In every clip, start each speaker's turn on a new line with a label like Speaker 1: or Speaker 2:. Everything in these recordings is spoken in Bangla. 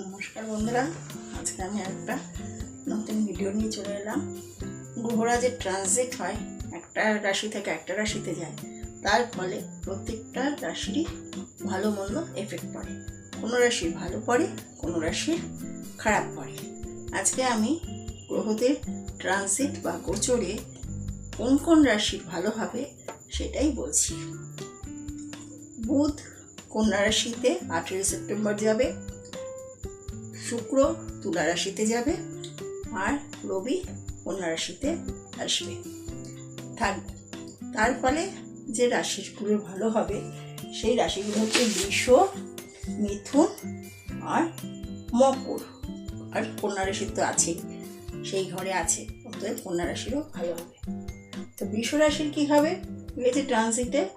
Speaker 1: নমস্কার বন্ধুরা, আজকে আমি একটা নতুন ভিডিও নিয়ে চলে এলাম। গ্রহরা যে ট্রানজিট হয়, একটা রাশি থেকে একটা রাশিতে যায়, তার ফলে প্রত্যেকটা রাশিরই ভালো মন্দ এফেক্ট পড়ে। কোনো রাশি ভালো পড়ে, কোনো রাশির খারাপ পড়ে। আজকে আমি গ্রহদের ট্রানজিট বা গোচরে কোন কোন রাশির ভালো হবে সেটাই বলছি। বুধ কন্যা রাশিতে আঠেরোই সেপ্টেম্বর যাবে শুক্র তুলা রাশিতে যাবে আর রবি কন্যা রাশিতে আসবে। থাকবে তার ফলে যে রাশিগুলো ভালো হবে, সেই রাশিগুলো হচ্ছে বৃষ, মিথুন আর মকর। আর কন্যা রাশির তো আছেই, সেই ঘরে আছে, অতএব কন্যা রাশিরও ভালো হবে। তো বৃষ রাশির কী হবে? যে ট্রানজিটে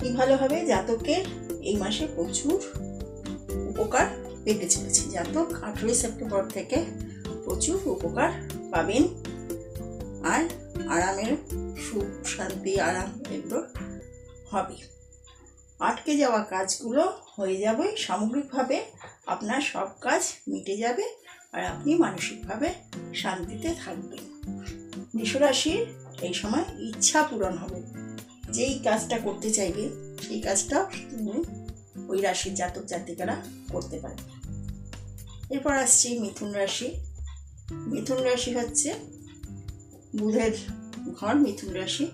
Speaker 1: কি ভালো হবে? জাতকের এই মাসে প্রচুর উপকার পেতে চলেছে জাতক আঠেরোই সেপ্টেম্বর থেকে প্রচুর উপকার পাবেন। আর আরামের সুখ, শান্তি, আরাম এগুলো হবে। আটকে যাওয়া কাজগুলো হয়ে যাবে, সামগ্রিকভাবে আপনার সব কাজ মিটে যাবে আর আপনি মানসিকভাবে শান্তিতে থাকবেন। বিশ্বরাশির এই সময় ইচ্ছা পূরণ হবে। যেই কাজটা করতে চাইবে, সেই কাজটা ওই রাশির জাতক জাতিকারা করতে পারে এরপর আসছি মিথুন রাশি। মিথুন রাশি হচ্ছে বুধের ঘর, মিথুন রাশি।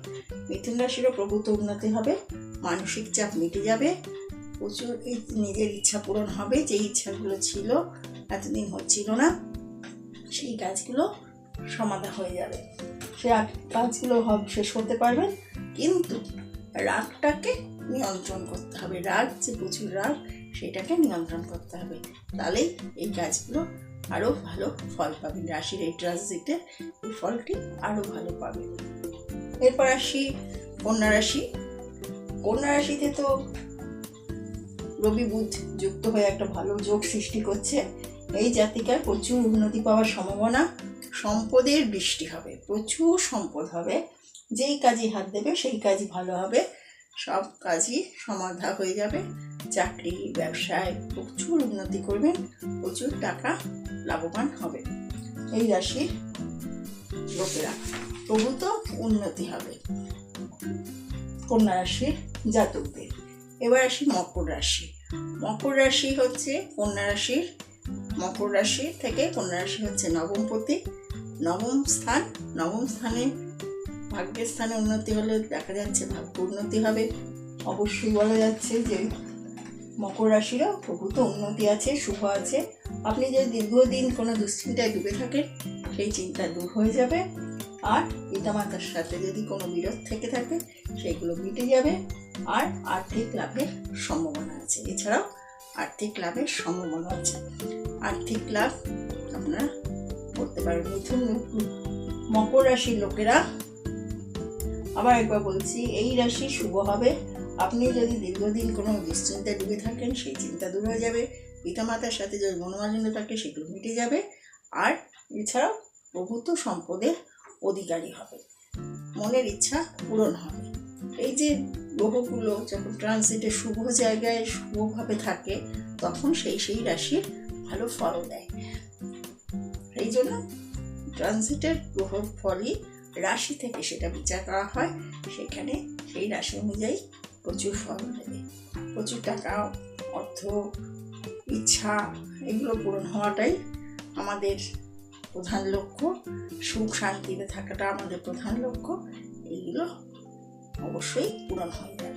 Speaker 1: মিথুন রাশিরও প্রভূত উন্নতি হবে, মানসিক চাপ মিটে যাবে, প্রচুর নিজের ইচ্ছা পূরণ হবে যে ইচ্ছাগুলো ছিল এতদিন হচ্ছিল না, সেই কাজগুলো সমাধা হয়ে যাবে। সে কাজগুলো শেষ করতে পারবেন কিন্তু রাগটাকে নিয়ন্ত্রণ করতে হবে। রাগ যে প্রচুর রাগ সেটাকে নিয়ন্ত্রণ করতে হবে। তাহলেই এই কাজগুলো আরও ভালো ফল পাবেন রাশির এই ট্রানজিটে এই ফলটি আরও ভালো পাবেন এরপর আসি কন্যা রাশি। কন্যা রাশিতে তো রবি বুধ যুক্ত হয়ে একটা ভালো যোগ সৃষ্টি করছে। এই জাতিকার প্রচুর উন্নতি পাওয়ার সম্ভাবনা। সম্পদের বৃষ্টি হবে। প্রচুর সম্পদ হবে। যেই কাজে হাত দেবে, সেই কাজই ভালো হবে। সব কাজই সমাধা হয়ে যাবে। চাকরি, ব্যবসায় প্রচুর উন্নতি করবেন, প্রচুর টাকা লাভবান হবে এই রাশির লোকেরা প্রভূত উন্নতি হবে। কন্যা রাশির জাতকদের। এবার আসি মকর রাশি। মকর রাশি হচ্ছে কন্যা রাশির, মকর রাশি থেকে কন্যা রাশি হচ্ছে নবমপতি নবম স্থান, নবম স্থানে ভাগ্যের স্থানে উন্নতি হলে দেখা যাচ্ছে ভাগ্য উন্নতি হবে। অবশ্যই বলা যাচ্ছে যে মকর রাশিরও প্রভূত উন্নতি আছে, শুভ আছে। আপনি যদি দীর্ঘদিন কোনো দুশ্চিন্তায় ডুবে থাকেন, সেই চিন্তা দূর হয়ে যাবে। আর পিতামাতার সাথে যদি কোনো বিরোধ থেকে থাকে, সেগুলো মিটে যাবে। আর আর্থিক লাভের সম্ভাবনা আছে। এছাড়াও আর্থিক লাভের সম্ভাবনা আছে। আর্থিক লাভ আপনারা করতে মিথুন মকর রাশির লোকেরা আবার একবার বলছি, এই রাশি শুভ হবে। আপনি যদি দীর্ঘদিন কোনো দুশ্চিন্তায় ডুবে থাকেন, সেই চিন্তা দূর হয়ে যাবে। পিতামাতার সাথে যদি মনোমালিন্য থাকে, সেগুলো মিটে যাবে। আর এছাড়াও প্রভূত সম্পদের অধিকারী হবে। মনের ইচ্ছা পূরণ হবে। এই যে গ্রহগুলো যখন ট্রানজিটে শুভ জায়গায় শুভভাবে থাকে, তখন সেই সেই রাশির ভালো ফল দেয়। এই জন্য ট্রানজিটের গ্রহর ফলই রাশি থেকে সেটা বিচার করা হয়, সেখানে সেই রাশি অনুযায়ী প্রচুর ফল দেবে প্রচুর টাকা, অর্থ, ইচ্ছা, এগুলো পূরণ হওয়াটাই আমাদের প্রধান লক্ষ্য। সুখ শান্তিতে থাকাটা আমাদের প্রধান লক্ষ্য। এইগুলো অবশ্যই পূরণ হয়ে যাবে।